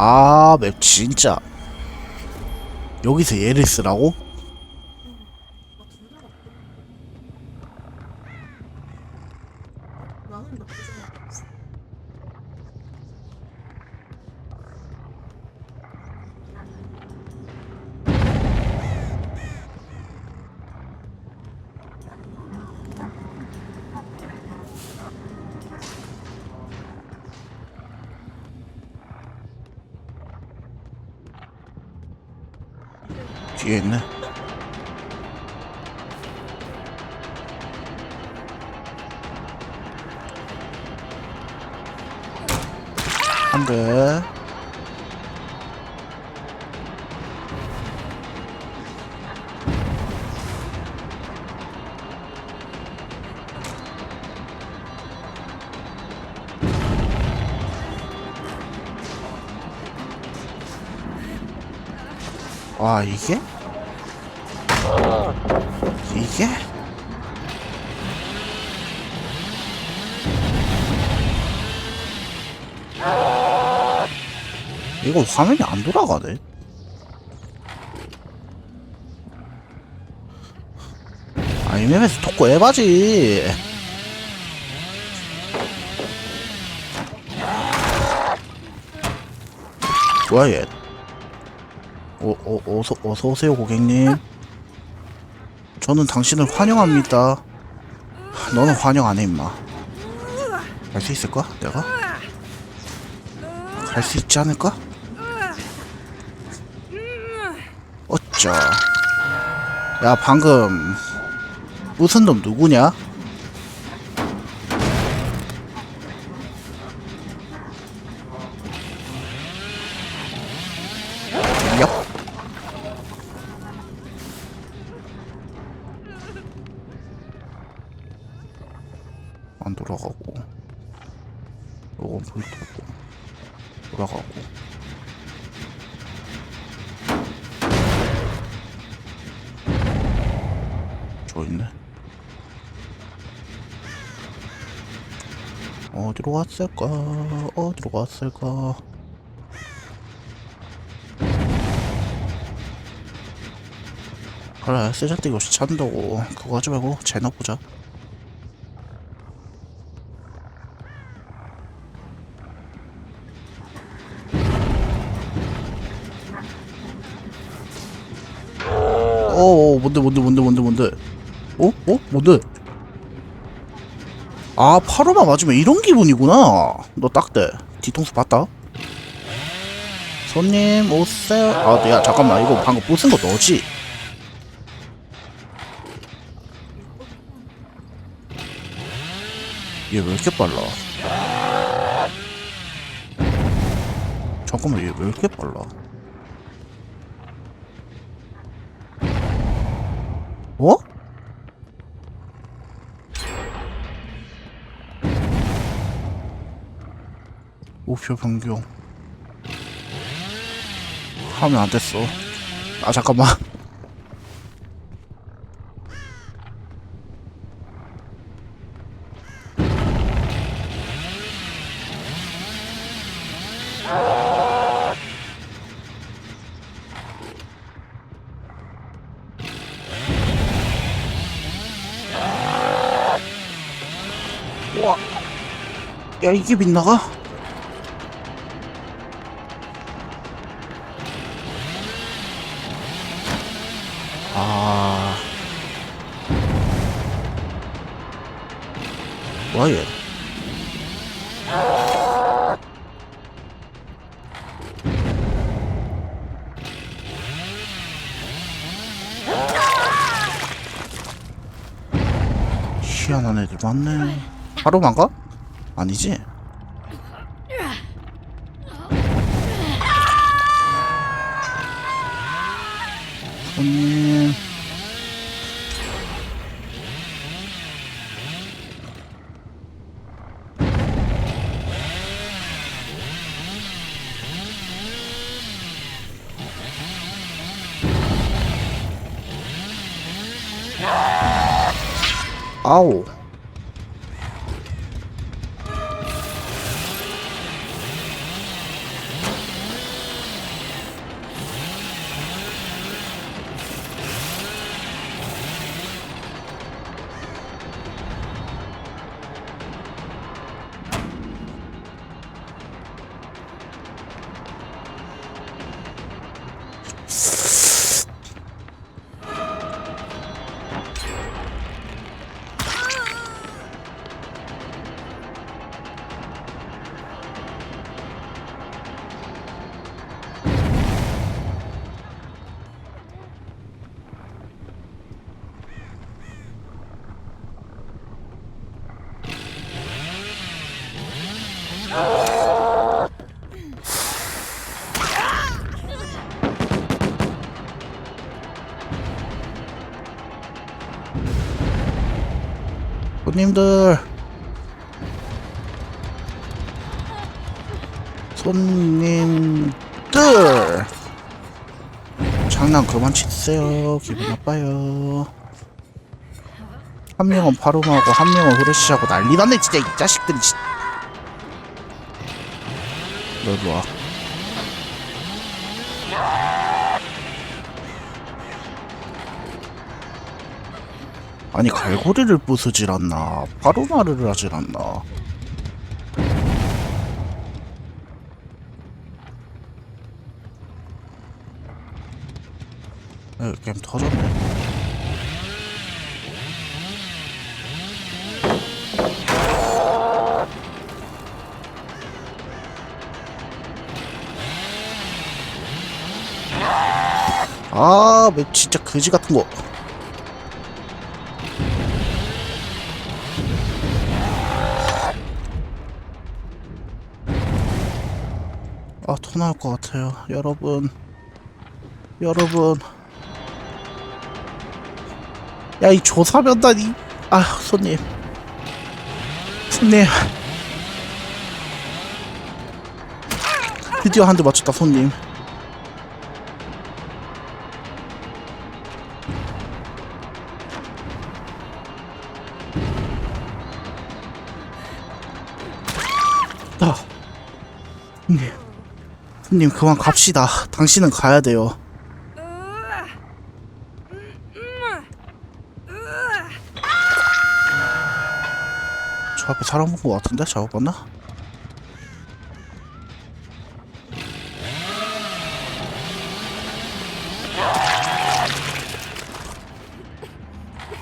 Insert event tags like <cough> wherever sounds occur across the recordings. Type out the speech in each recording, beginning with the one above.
아, 맵 진짜. 여기서 얘를 쓰라고? 뒤에 있네. 한 대. 와 이게? 이게? 이거 화면이 안 돌아가네. 아, 이맵에서 토코 에바지. 뭐야, 얘. 어, 어, 어서, 어서오세요, 고객님. 저는 당신을 환영합니다. 너는 환영 안 해, 임마. 갈 수 있을까? 내가? 갈 수 있지 않을까? 어쩌. 야, 방금 무슨 놈 누구냐? 얍. 안 돌아가고 돌아가고. 저 있네? 어디로 갔을까? 어디로 갔을까? 그래 세자떼기 없이 찾는다고 그거 하지 말고 쟤나 보자 어, 어, 뭔데, 뭔데, 뭔데, 뭔데, 뭔데? 어? 어? 뭔데? 아, 파로마 맞으면 이런 기분이구나. 너 딱대. 뒤통수 봤다? 손님, 오세요. 아, 야, 잠깐만. 이거 방금 부순 거 너지? 얘 왜 이렇게 빨라? 잠깐만, 얘 왜 이렇게 빨라? 목표 변경 하면 안 됐어 아 잠깐만 와. 야 이게 빗나가? 아. 뭐야 얘? 희한한 애들 많네. 하루만 가? 아니지? 손님. 아 손님들. 손님들. 장난 그만 치세요. 기분 나빠요. 한 명은 파룸하고 한 명은 후레쉬하고 난리 났네 진짜 이 자식들이 진- 너 일로 와 아니 갈고리를 부수질 않나? 파루마르를 하질 않나? 에 게임 터졌네. 아, 왜 진짜 그지 같은 거. 나올 것 같아요. 여러분. 여러분. 야, 이 조사 면단 이. 아, 손님. 손님. 드디어 한 대 맞췄다, 손님. 님, 그만 갑시다. 당신은 가야 돼요. 저 앞에 사람 본것 같은데? 잘못 봤나?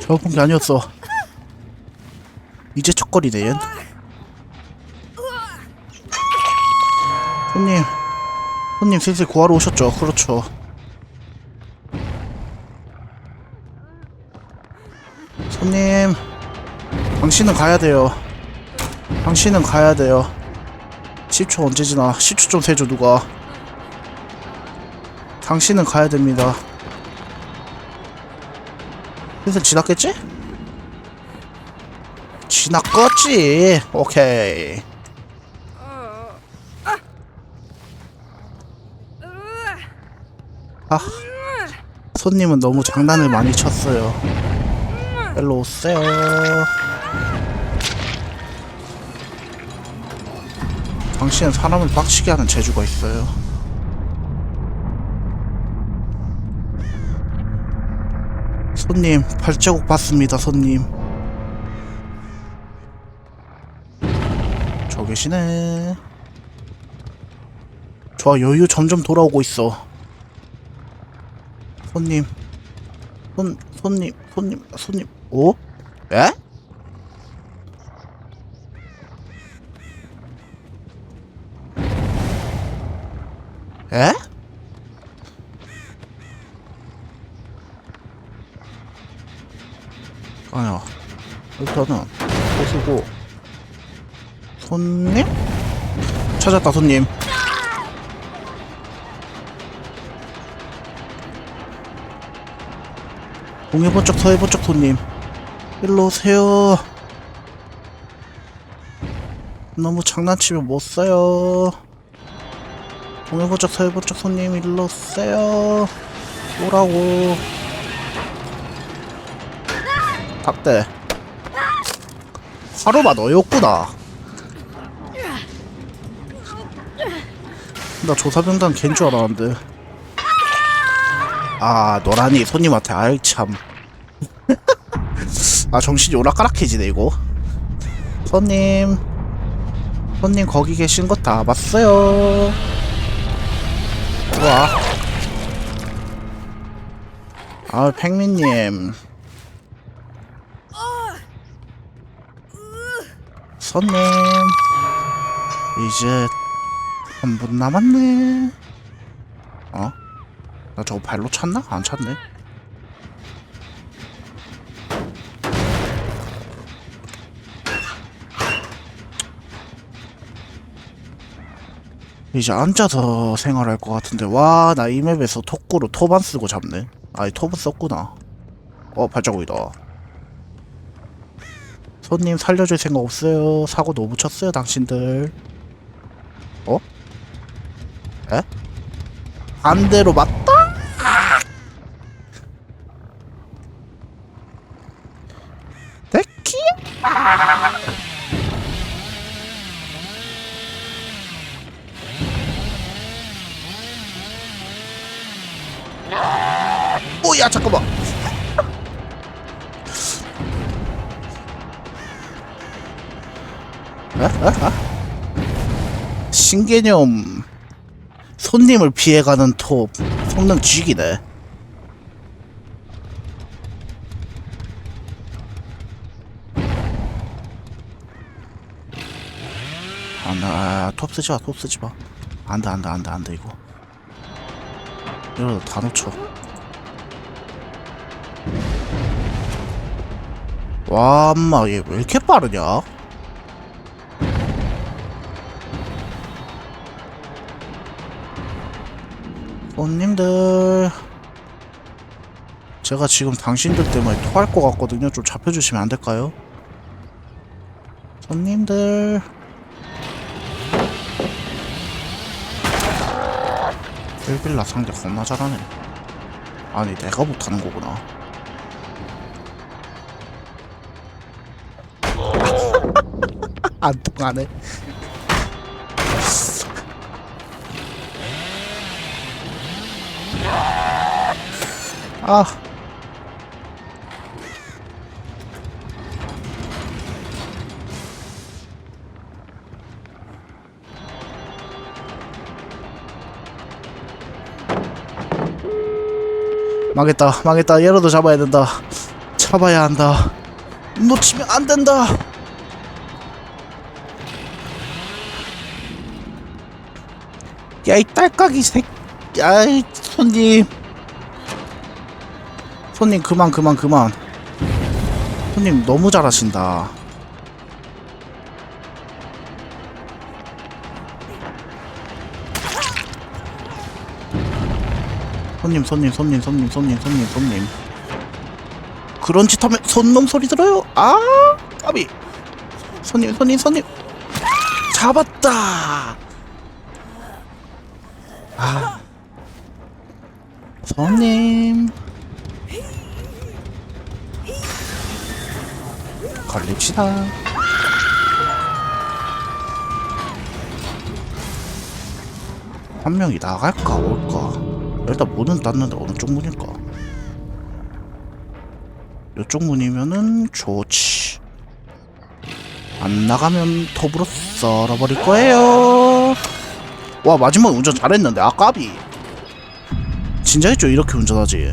잘못 본 게 아니었어. 이제 척거리네, 얜. 손님, 손님 슬슬 구하러 오셨죠? 그렇죠. 손님, 당신은 가야 돼요. 당신은 가야 돼요. 10초 언제 지나? 10초 좀 세줘 누가. 당신은 가야 됩니다. 슬슬 지났겠지? 지났겠지. 오케이. 아, 손님은 너무 장난을 많이 쳤어요. 일로 오세요. 당신은 사람을 빡치게 하는 재주가 있어요. 손님, 발자국 봤습니다, 손님. 저 계시네. 좋아, 여유 점점 돌아오고 있어. 손님, 손, 손님, 손님, 손님, 오? 에? 에? 아니야. 일단은 보시고 손님? 찾았다 손님. 동해번쩍 서해번쩍 손님. 일로 오세요. 너무 장난치면 못 써요. 동해번쩍 서해번쩍 손님 일로 오세요. 오라고. 닭대. 하루만 너였구나. 나 조사병단 걘 줄 알았는데. 아, 노란이 손님한테 아이 참. <laughs> 아, 정신이 오락가락해지네 이거. 손님. 손님 거기 계신 거 다 봤어요. 와. 아, 팽민님. 손님. 이제 한 분 남았네. 어? 나 저거 발로 찼나? 안 찼네. 이제 앉아서 생활할 것 같은데 와 나 이 맵에서 톡구로 토반 쓰고 잡네 아니 토브 썼구나 어 발자국이다 손님 살려줄 생각 없어요. 사고 너무 쳤어요, 당신들. 어? 에? 반대로 맞다? 신개념 손님을 피해가는 톱 성능 쥐기네. 안돼 아, 톱 쓰지 마 톱 쓰지 마. 안돼 안돼 안돼 안돼 이거. 이러다 다 놓쳐. 와 엄마 얘 왜 이렇게 빠르냐 손님들. 제가 지금 당신들 때문에 토할 것 같거든요. 좀 잡혀주시면 안 될까요? 손님들. 필빌라 상대 겁나 잘하네. 아니 내가 못하는 거구나. <laughs> 안 통하네 아. 망했다 망했다. 얘라도 잡아야 된다. 잡아야 한다. 놓치면 안 된다. 야이 딸깍이 새 야이 손님 손님 그만 그만 그만. 손님 너무 잘하신다. 손님 손님 손님 손님 손님 손님 손님. 그런 짓 하면 손놈 소리 들어요? 아 까비. 손님 손님 손님. 잡았다. 아. 손님 걸립시다. 한 명이 나갈까 올까? 일단 문은 닫는데 어느 쪽 문일까? 이쪽 문이면은 좋지. 안 나가면 톱으로 썰어버릴 거예요. 와 마지막 운전 잘했는데 아까비. 진짜 했죠 이렇게 운전하지